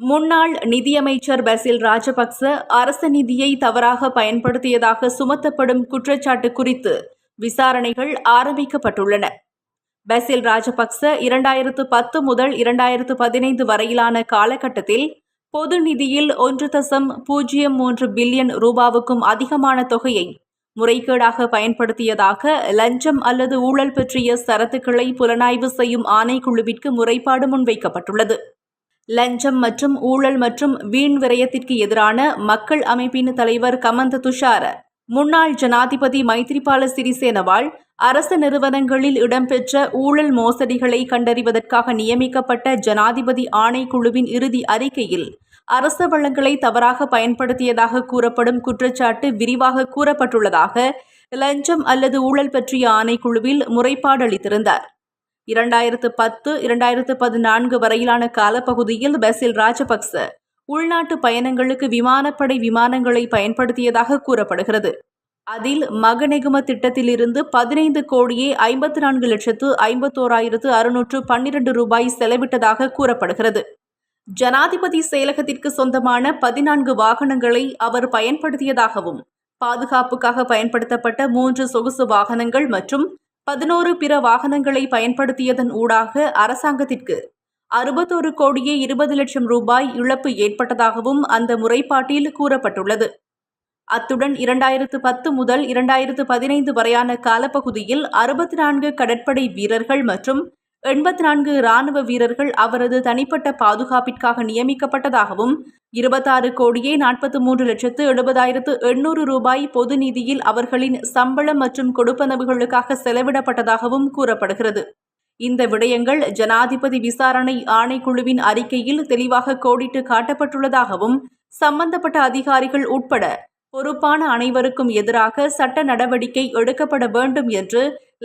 முன்னாள் நிதியமைச்சர் பசில் ராஜபக்ச அரச நிதியை தவறாக பயன்படுத்தியதாக சுமத்தப்படும் குற்றச்சாட்டு குறித்து விசாரணைகள் ஆரம்பிக்கப்பட்டுள்ளன. பசில் ராஜபக்ச இரண்டாயிரத்து பத்து முதல் இரண்டாயிரத்து பதினைந்து வரையிலான காலகட்டத்தில் பொது நிதியில் ஒன்று தசம் பூஜ்ஜியம் மூன்று பில்லியன் ரூபாவுக்கும் அதிகமான தொகையை முறைகேடாக பயன்படுத்தியதாக லஞ்சம் அல்லது ஊழல் பற்றிய சரத்துக்களை புலனாய்வு செய்யும் ஆணைக்குழுவிற்கு முறைப்பாடு முன்வைக்கப்பட்டுள்ளது. லஞ்சம் மற்றும் ஊழல் மற்றும் வீண் விரயத்திற்கு எதிரான மக்கள் அமைப்பின் தலைவர் கமந்த துஷார முன்னாள் ஜனாதிபதி மைத்ரிபால சிறிசேனவால் அரசு நிறுவனங்களில் இடம்பெற்ற ஊழல் மோசடிகளை கண்டறிவதற்காக நியமிக்கப்பட்ட ஜனாதிபதி ஆணைக்குழுவின் இறுதி அறிக்கையில் அரச வளங்களை தவறாக பயன்படுத்தியதாக கூறப்படும் குற்றச்சாட்டு விரிவாக கூறப்பட்டுள்ளதாக லஞ்சம் அல்லது ஊழல் பற்றிய ஆணைக்குழுவில் முறைப்பாடு அளித்திருந்தார் இரண்டாயிரத்து பத்து இரண்டாயிரத்து பதினான்கு வரையிலான காலப்பகுதியில் பெசில் ராஜபக்ச உள்நாட்டு பயணங்களுக்கு விமானப்படை விமானங்களை பயன்படுத்தியதாக கூறப்படுகிறது. அதில் மகநெகும திட்டத்திலிருந்து பதினைந்து கோடியே ஐம்பத்தி நான்கு லட்சத்து ஐம்பத்தோராயிரத்து அறுநூற்று பன்னிரண்டு ரூபாய் செலவிட்டதாக கூறப்படுகிறது. ஜனாதிபதி செயலகத்திற்கு சொந்தமான பதினான்கு வாகனங்களை அவர் பயன்படுத்தியதாகவும் பாதுகாப்புக்காக பயன்படுத்தப்பட்ட மூன்று சொகுசு வாகனங்கள் மற்றும் பதினோரு பிற வாகனங்களை பயன்படுத்தியதன் ஊடாக அரசாங்கத்திற்கு அறுபத்தோரு கோடியே இருபது லட்சம் ரூபாய் இழப்பு ஏற்பட்டதாகவும் அந்த முறைப்பாட்டில் கூறப்பட்டுள்ளது. அத்துடன் இரண்டாயிரத்து பத்து முதல் இரண்டாயிரத்து பதினைந்து வரையான காலப்பகுதியில் அறுபத்தி நான்கு கடற்படை வீரர்கள் மற்றும் எண்பத்தி நான்கு இராணுவ வீரர்கள் அவரது தனிப்பட்ட பாதுகாப்பிற்காக நியமிக்கப்பட்டதாகவும் இருபத்தாறு கோடியே நாற்பத்தி மூன்று லட்சத்து எழுபதாயிரத்து எண்ணூறு ரூபாய் பொது நிதியில் அவர்களின் சம்பளம் மற்றும் கொடுப்பனவுகளுக்காக செலவிடப்பட்டதாகவும் கூறப்படுகிறது. இந்த விடயங்கள் ஜனாதிபதி விசாரணை ஆணைக்குழுவின் அறிக்கையில் தெளிவாக கோடிட்டு காட்டப்பட்டுள்ளதாகவும் சம்பந்தப்பட்ட அதிகாரிகள் உட்பட பொறுப்பான அனைவருக்கும் எதிராக சட்ட நடவடிக்கை எடுக்கப்பட வேண்டும் என்று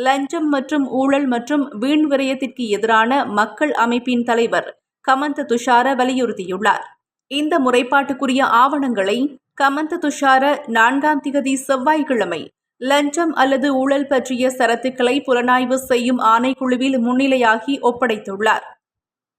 லஞ்சம் மற்றும் ஊழல் மற்றும் வீண் விரயத்திற்கு எதிரான மக்கள் அமைப்பின் தலைவர் கமந்த துஷார வலியுறுத்தியுள்ளார். இந்த முறைப்பாட்டுக்குரிய ஆவணங்களை கமந்த துஷார நான்காம் திகதி செவ்வாய்க்கிழமை லஞ்சம் அல்லது ஊழல் பற்றிய சரத்துக்களை புலனாய்வு செய்யும் ஆணைக்குழுவில் முன்னிலையாகி ஒப்படைத்துள்ளார்.